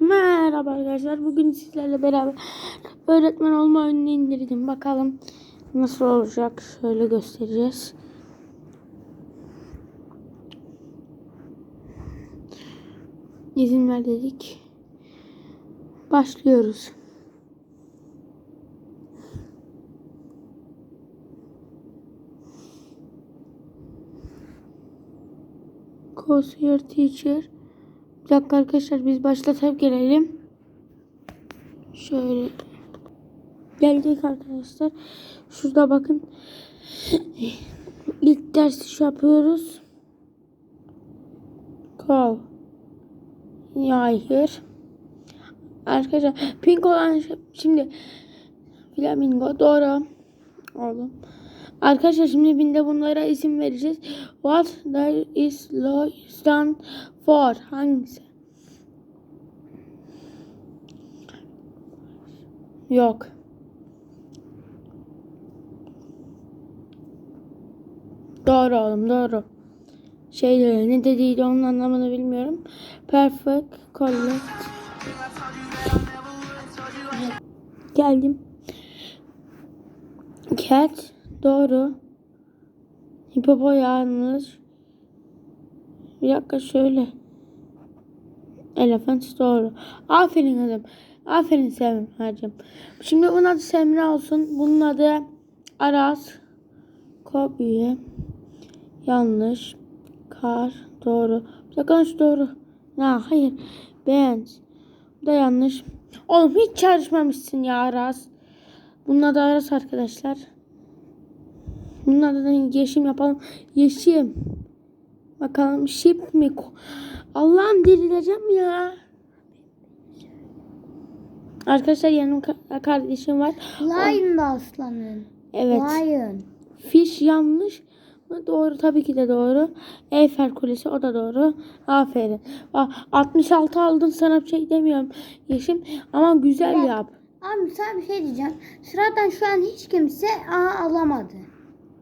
Merhaba arkadaşlar. Bugün sizlerle beraber öğretmen olma oyununu indirdim. Bakalım nasıl olacak. Şöyle göstereceğiz. İzin ver dedik. Başlıyoruz. Cause your teacher. Bir dakika arkadaşlar biz başlatıp gelelim. Şöyle. Geldik arkadaşlar. Şurada bakın. İlk dersi şu yapıyoruz. Ya hayır. Arkadaşlar pink olan şey- şimdi flamingo doğru. Oğlum. Arkadaşlar şimdi binde bunlara isim vereceğiz. What there is law stand for? Hangisi? Yok. Doğru oğlum doğru. Şey ne dediydi onun anlamını bilmiyorum. Perfect collect. Geldim. Cat doğru. Hipopo yanlış. Bir dakika şöyle. Elephant doğru. Aferin kızım. Aferin Semra'cığım. Şimdi bunun adı Semra olsun. Bunun adı Aras. Kopya. Yanlış. Kar. Doğru. Dakika şu doğru. Ha, hayır. Benz. Bu da yanlış. Oğlum hiç çalışmamışsın ya Aras. Bunun adı Aras arkadaşlar. Bunun adını yeşim yapalım. Yeşim. Bakalım şip mi? Allah'ım delireceğim ya. Arkadaşlar yanım ka- kardeşim var. Lion da aslanın. Evet. Lion. Fiş yanlış mı? Doğru tabii ki de doğru. Eyfel Kulesi o da doğru. Aferin. Aa, 66 aldın sana bir şey demiyorum. Yeşim ama güzel Bak. yap. Abi sana bir şey diyeceğim. Sıradan şu an hiç kimse A alamadı.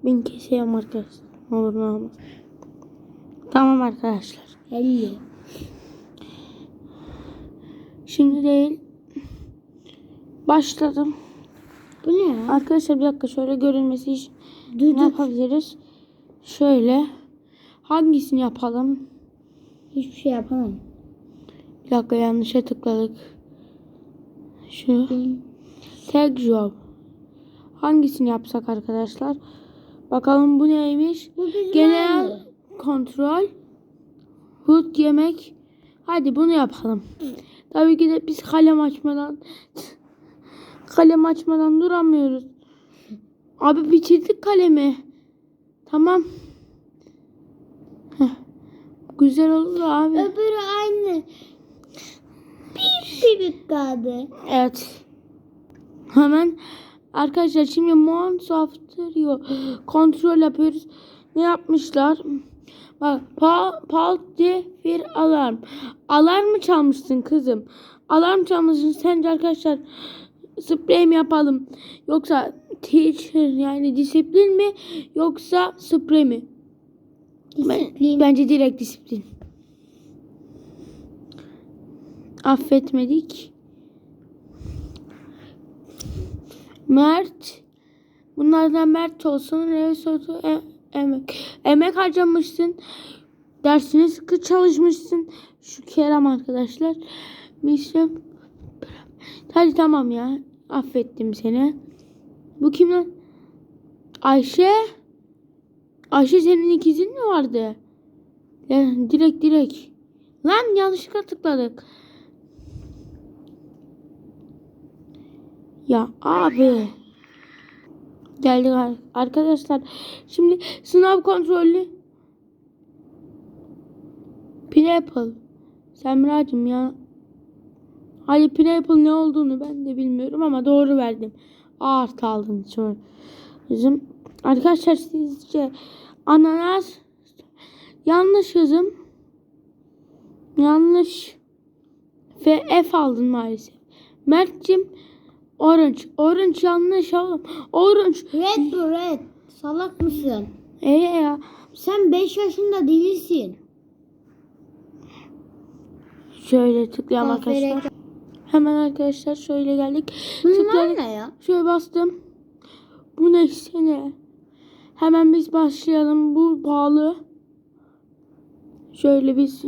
Ben keseyim arkadaşlar. Ne olur ne olmaz. Tamam arkadaşlar. 50. Şimdi değil. Başladım. Bu ne? Arkadaşlar bir dakika şöyle görünmesi için ne Düdük. yapabiliriz? Şöyle. Hangisini yapalım? Hiçbir şey yapamam. Bir dakika yanlışa tıkladık. Şu. Tag job. Hangisini yapsak arkadaşlar? Bakalım bu neymiş? Bu Genel aynı. kontrol. Hut yemek. Hadi bunu yapalım. Tabii ki de biz kalem açmadan kalem açmadan duramıyoruz. Abi bitirdik kalemi. Tamam. Heh. Güzel oldu abi. Öbürü aynı. Bir bibik kaldı. Evet. Hemen arkadaşlar şimdi months after kontrol yapıyoruz. Ne yapmışlar? Bak pa pal de bir alarm. Alarm mı çalmışsın kızım? Alarm çalmışsın. Sence arkadaşlar sprey mi yapalım? Yoksa teacher yani disiplin mi? Yoksa sprey mi? Ben- Disiplin. bence direkt disiplin. Affetmedik. Mert. Bunlardan Mert olsun. Resotu e- emek. Emek harcamışsın. Dersine sıkı çalışmışsın. Şu Kerem arkadaşlar. Mişem. Hadi tamam ya. Affettim seni. Bu kim lan? Ayşe. Ayşe senin ikizin mi vardı? Ya, direkt direkt. Lan yanlışlıkla tıkladık. Ya abi. Geldik ar- arkadaşlar. Şimdi sınav kontrolü. Pineapple. Semracığım ya. Hadi Pineapple ne olduğunu ben de bilmiyorum ama doğru verdim. A artı aldım sonra. Bizim arkadaşlar sizce ananas yanlış kızım. Yanlış. Ve F aldın maalesef. Mert'cim orange. Orange yanlış oğlum. Orange. Red bu red. Salak mısın? Ee ya. Sen 5 yaşında değilsin. Şöyle tıklayalım arkadaşlar. Hemen arkadaşlar şöyle geldik. Bunlar ne ya? Şöyle bastım. Bu ne sene? Hemen biz başlayalım. Bu pahalı. Şöyle biz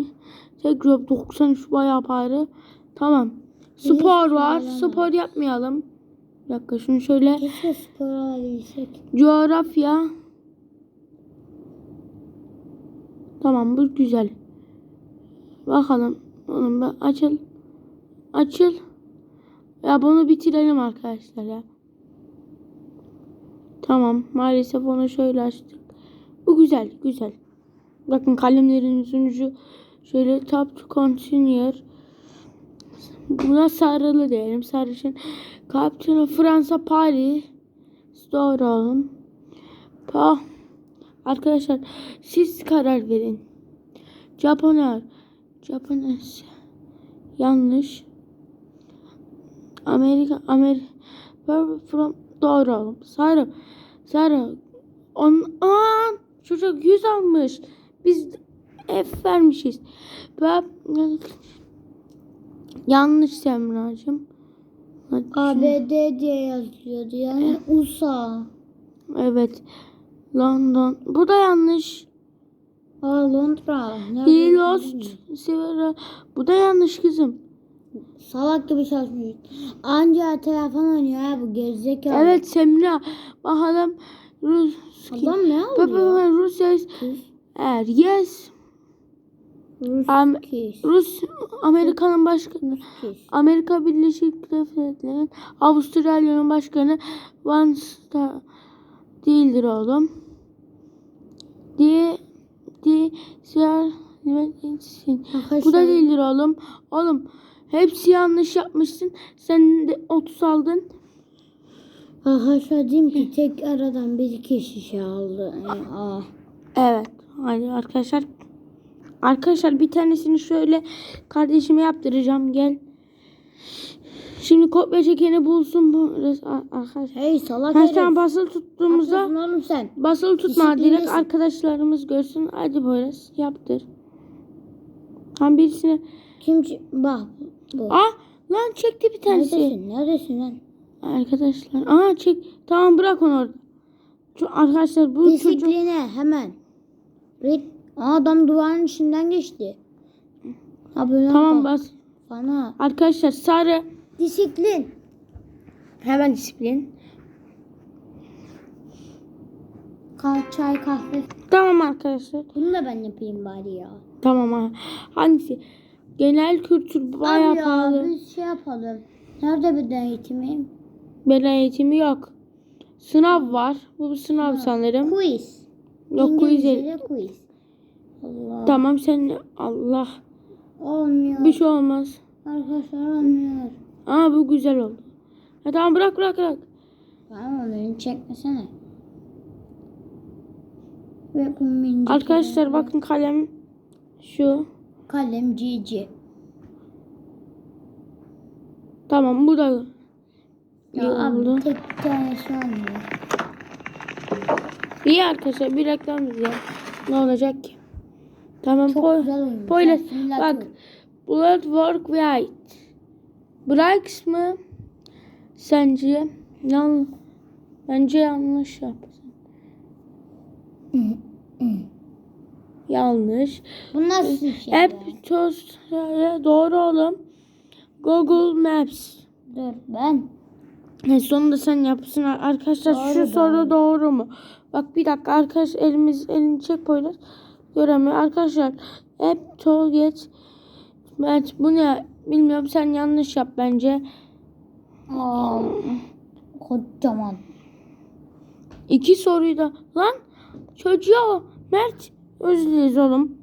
tekrar 93 bayağı pahalı. Tamam. Spor var. Spor yapmayalım. Bir dakika şunu şöyle. Keşke spor alabilsek. Coğrafya. Tamam bu güzel. Bakalım. Oğlum ben açıl. Açıl. Ya bunu bitirelim arkadaşlar ya. Tamam. Maalesef onu şöyle açtık. Bu güzel. Güzel. Bakın kalemlerin ucu şöyle tap to continue. Buna sarılı diyelim. Sarışın. Captain Fransa Paris. Doğru oğlum. Pa. Arkadaşlar siz karar verin. Japoner. Japones. Yanlış. Amerika. Amerika. From. Doğru. Sarı. Sarı. On. Aa, çocuk 100 almış. Biz F vermişiz. Ben yanlış Semracığım. ABD diye yazıyordu yani USA. Evet. London. Bu da yanlış. Aa Londra. He lost. Bu da yanlış kızım. Salak gibi çalışmış. Anca telefon oynuyor ha bu gerizekalı. Evet Semra. Bakalım. Rus. Adam ne? Rusya. Kız. Er yes. Rus Am- kız. Rus Amerika'nın başkanı. Kız. Amerika Birleşik Devletleri'nin Avustralya'nın başkanı Vance da değildir oğlum. Diye diye Bu da değildir oğlum. Oğlum hepsi yanlış yapmışsın. Sen de 30 aldın. Arkadaşlar diyeyim ki tek aradan bir kişi şey aldı. Aa. Evet. Hadi arkadaşlar. Arkadaşlar bir tanesini şöyle kardeşime yaptıracağım. Gel. Şimdi kopya çekeni bulsun bu arkadaşlar. Hey salak herif. sen basılı tuttuğumuzda oğlum sen? basılı tutma direkt Disiplinlisin. arkadaşlarımız görsün. Hadi Boyraz yaptır. Tam birisine. Kim bak bu. Aa lan çekti bir tanesi. Neredesin? Neredesin lan? Arkadaşlar. Aa çek. Tamam bırak onu orada. Şu arkadaşlar bu çocuk. Disipline hemen. Red. Aa, adam duvarın içinden geçti. Böyle Tamam bak. bas. Bana. Arkadaşlar sarı. Disiplin. Hemen disiplin. Ka çay kahve. Tamam arkadaşlar. Bunu da ben yapayım bari ya. Tamam ha. Hangisi? Genel kültür bayağı Abi ya pahalı. biz şey yapalım. Nerede beden eğitimi? Beden eğitimi yok. Sınav var. Bu bir sınav sanırım. Quiz. Yok quiz değil. Quiz. Allah. Tamam sen Allah. Olmuyor. Bir şey olmaz. Arkadaşlar olmuyor. Aa bu güzel oldu. Ha, tamam bırak bırak bırak. Tamam beni çekmesene. Ve Arkadaşlar bakın kalem şu. Kalem cici. Tamam bu da Ya oldu. abi tek bir tanesi olmuyor. İyi arkadaşlar bir reklam izleyelim. Ne olacak ki? Tamam Çok po güzel oyun. Simülatör. bak. Blood work right. Bryx mı? Sence? Yan Bence yanlış yaptın. Yanlış. Bu nasıl bir şey ya? tost doğru oğlum. Google Maps. Dur ben. E, sonunda sen yapsın arkadaşlar Doğru, şu doğru. soru doğru mu? Bak bir dakika arkadaş elimiz elini çek Poyraz. Göremiyor arkadaşlar. Hep to get Evet bu ne? Bilmiyorum sen yanlış yap bence. Aa, kocaman. İki soruyu da lan çocuğa Mert özür dileriz oğlum.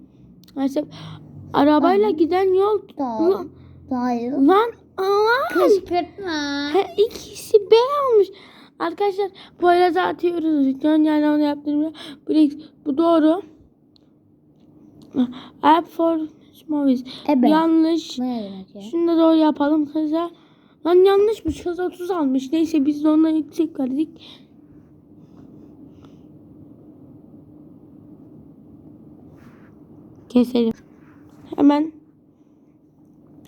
Neyse arabayla giden yol Dağ. Dağıl. lan Allah Kışkırtma. He, ikisi B almış. Arkadaşlar Poyraz'a atıyoruz. Lütfen yani onu yaptırmıyor. Bu, bu doğru. App for movies. Ebe. Yanlış. Bu ya? Şunu da doğru yapalım kızlar. Lan yanlışmış. Kız 30 almış. Neyse biz de ondan yüksek verdik. Keselim. Hemen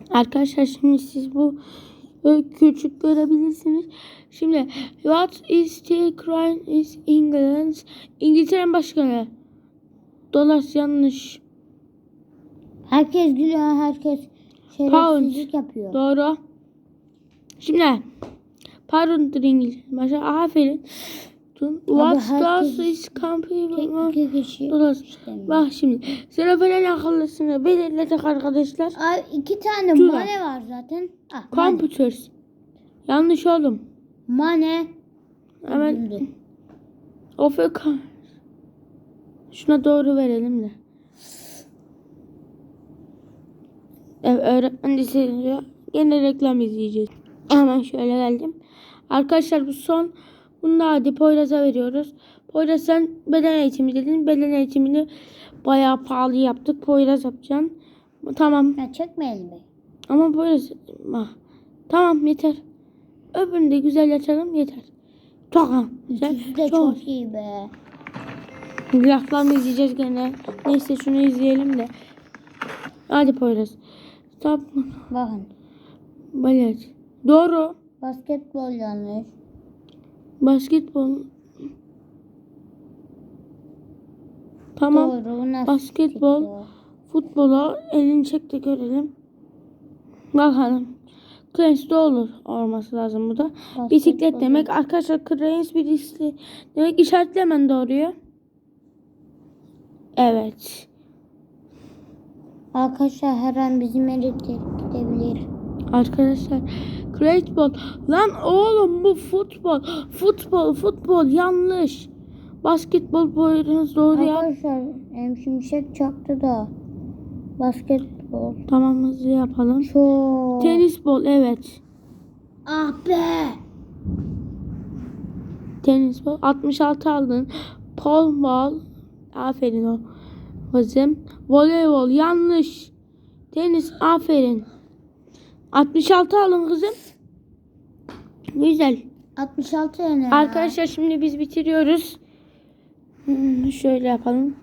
Arkadaşlar şimdi siz bu e, küçük görebilirsiniz. Şimdi what is the crown is England? İngiltere'nin başkanı. Dolar yanlış. Herkes gülüyor. Herkes şerefsizlik yapıyor. Doğru. Şimdi pardon İngiltere. Başka aferin. What herkes- does is company? Bak şimdi sıra falan akıllısını belirledik arkadaşlar. Ay, iki tane Tuna. mane var zaten. Ah, mane. Computers. Yanlış oğlum. Mane. Hemen. OFK. Şuna doğru verelim de. Evet öğretmen de Yine reklam izleyeceğiz. Hemen şöyle geldim. Arkadaşlar bu son. Bunu da hadi Poyraz'a veriyoruz. Poyraz sen beden eğitimi dedin. Beden eğitimini bayağı pahalı yaptık. Poyraz yapacaksın. Tamam. Ya çekmeyelim be. Ama Poyraz. Ah. Tamam yeter. Öbürünü de güzel açalım yeter. Tamam. Güzel. İkisi de Çok. çok iyi be. Reklam izleyeceğiz gene. Neyse şunu izleyelim de. Hadi Poyraz. Stop. Bakın. Balet. Doğru. Basketbol yanlış. Basketbol. Tamam. Doğru. Basketbol. çıktı? Futbola elini çek de görelim. Bakalım. Cranes de olur. Olması lazım bu da. Basketbol. Bisiklet demek. Arkadaşlar Cranes bir bisiklet demek işaretle hemen doğruyor. Evet. Arkadaşlar her an bizim elektrik gidebilir. Arkadaşlar Great ball. Lan oğlum bu futbol. Futbol futbol yanlış. Basketbol boyunuz doğru ya. Arkadaşlar em şimşek çaktı da. Basketbol. Tamam hızlı yapalım. Çok. Tenis bol evet. Ah be. Tenis bol 66 aldın. Pol ball. Aferin o. Kızım. Voleybol yanlış. Tenis aferin. 66 alın kızım. Güzel. 66 yani. Arkadaşlar şimdi biz bitiriyoruz. Hmm, şöyle yapalım.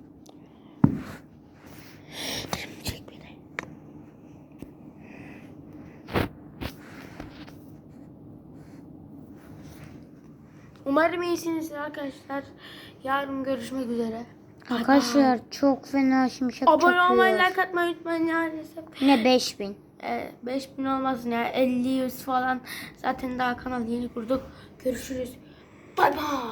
Umarım iyisinizdir arkadaşlar. Yarın görüşmek üzere. Arkadaşlar çok fena şimşek Abone çakıyor. olmayı, like atmayı unutmayın maalesef. Yine 5000. Ee, 5000 olmasın ya 50 100 falan. Zaten daha kanal yeni kurduk. Görüşürüz. Bay bay.